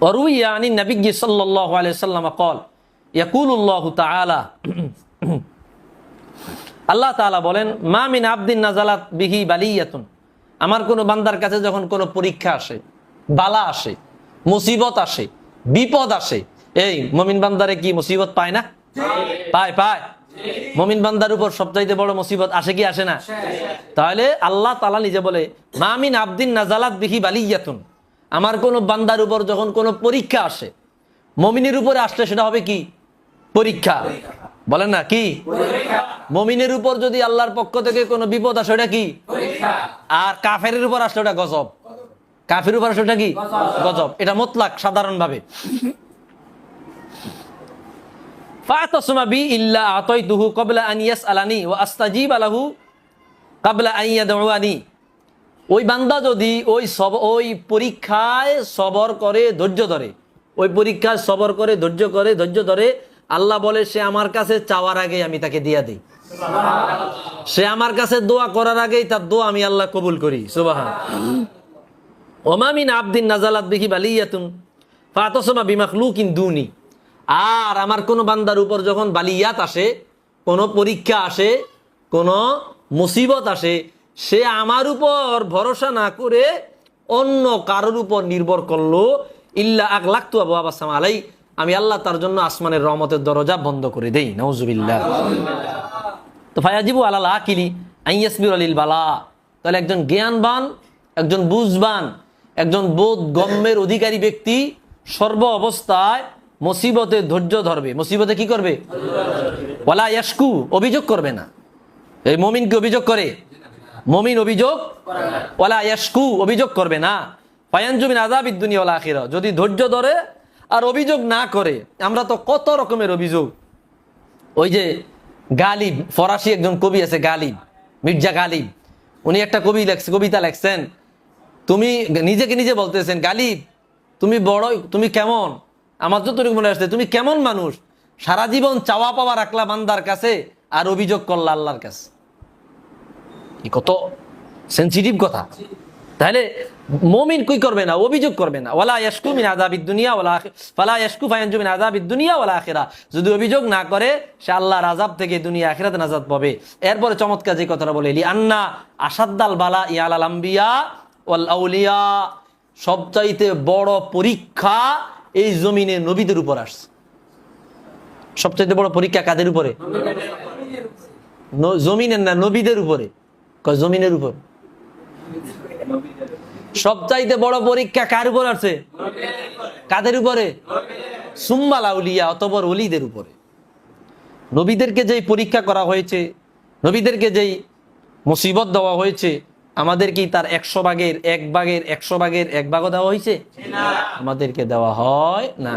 وروي عن النبي صلى الله عليه وسلم قال يقول الله تعالى আল্লাহ তাআলা বলেন মা মিন আবদিন নাজালাত বিহি বালিয়াতুন আমার কোনো বান্দার কাছে যখন কোনো পরীক্ষা আসে বালা আসে মুসিবত আসে বিপদ আসে এই মমিন বান্দারে কি মুসিবত পায় না পায় পায় মমিন বান্দার উপর সবচাইতে বড় মুসিবত আসে কি আসে না তাহলে আল্লাহ তালা নিজে বলে মামিন আবদিন নাজালাত বিহি বালিয়াতুন আমার কোনো বান্দার উপর যখন কোনো পরীক্ষা আসে, মমিনের উপরে আসলে সেটা হবে কি? পরীক্ষা। বলেন না, কি? মমিনের উপর যদি আল্লাহর পক্ষ থেকে কোনো বিপদ আসে, ওটা কি? আর কাফের উপর আসলে ওটা গজব। কাফের উপর আসলে ওটা কি? গজব। এটা মোতলাক সাধারণভাবে। ইল্লা আতাইতুহু ক্বাবলা আন ইয়াসআলানি ওয়া আস্তাজিব লাহু ক্বাবলা আন ইয়াদউআনি। ওই বান্দা যদি ওই সব ওই পরীক্ষায় সবর করে, ধৈর্য ধরে। ওই পরীক্ষায় সবর করে, ধৈর্য করে, ধৈর্য ধরে আল্লাহ বলে, সে আমার কাছে চাওয়ার আগে আমি তাকে দিয়া দিই। সে আমার কাছে দোয়া করার আগেই তার দোয়া আমি আল্লাহ কবুল করি। সুবাহা ওমামিন আবদিন নাজালাত বিহি বালিয়াতুন, ফাতসমা বিমাখলুকিন দুনি। আর আমার কোনো বান্দার উপর যখন বালিয়াত আসে, কোনো পরীক্ষা আসে, কোনো মুসিবত আসে সে আমার উপর ভরসা না করে অন্য কারোর উপর নির্ভর করল ইল্লা আক লাখতু আবু আবাসাম আলাই আমি আল্লাহ তার জন্য আসমানের রহমতের দরজা বন্ধ করে দেই নওজুবিল্লাহ তো ফায়াজিবু আলাল আকিলি আইয়াসবির আলিল বালা। তাহলে একজন জ্ঞানবান একজন বুঝবান একজন বোধ গম্যের অধিকারী ব্যক্তি সর্ব অবস্থায় মুসিবতে ধৈর্য ধরবে। মুসিবতে কি করবে? ওয়ালা ইয়াসকু অভিযোগ করবে না। এই মমিনকে অভিযোগ করে। মমিন অভিযোগ ওয়ালা ইয়াসকু অভিযোগ করবে না। পায়ানজুমিন আজাবিদ দুনিয়া ওলা আখিরা যদি ধৈর্য ধরে আর অভিযোগ না করে, আমরা তো কত রকমের অভিযোগ। ওই যে গালিব, ফরাসি একজন কবি আছে গালিব, মির্জা গালিব। উনি একটা কবি লেখছে, কবিতা লেখছেন। তুমি নিজেকে নিজে বলতেছেন, গালিব, তুমি বড় তুমি কেমন? আমার যতটুকু মনে আসছে, তুমি কেমন মানুষ? সারা জীবন চাওয়া পাওয়া রাখলা বান্দার কাছে আর অভিযোগ করলা আল্লাহর কাছে। কত? সেন্সিটিভ কথা। তাহলে মমিন কই করবে না? অভিযোগ করবে না। ওলা ইয়াসকু মিন আযাবিদ দুনিয়া ওয়ালা ফালা ইয়াসকু ফায়ানজু মিন আযাবিদ দুনিয়া ওয়ালা আখিরা। যদি অভিযোগ না করে সে আল্লাহর আযাব থেকে দুনিয়া আখিরাতে নাজাত পাবে। এরপরে চমৎকার যে কথাটা বলে লি আন্না আসাদ্দাল বালা ইয়ালাল আম্বিয়া ওয়াল আউলিয়া। সবচাইতে বড় পরীক্ষা এই জমিনে নবীদের উপর আসছে। সবচাইতে বড় পরীক্ষা কাদের উপরে? জমিনের না নবীদের উপরে। জমিনের উপর? সবচাইতে বড় পরীক্ষা কার উপর আছে? কাদের উপরে? সুম্মাল আউলিয়া অতবর অলিদের উপরে। নবীদেরকে যেই পরীক্ষা করা হয়েছে, নবীদেরকে যেই মুসিবত দেওয়া হয়েছে, আমাদের কি তার একশো ভাগের, এক ভাগের, একশো ভাগের, এক ভাগও দেওয়া হয়েছে? আমাদেরকে দেওয়া হয় না।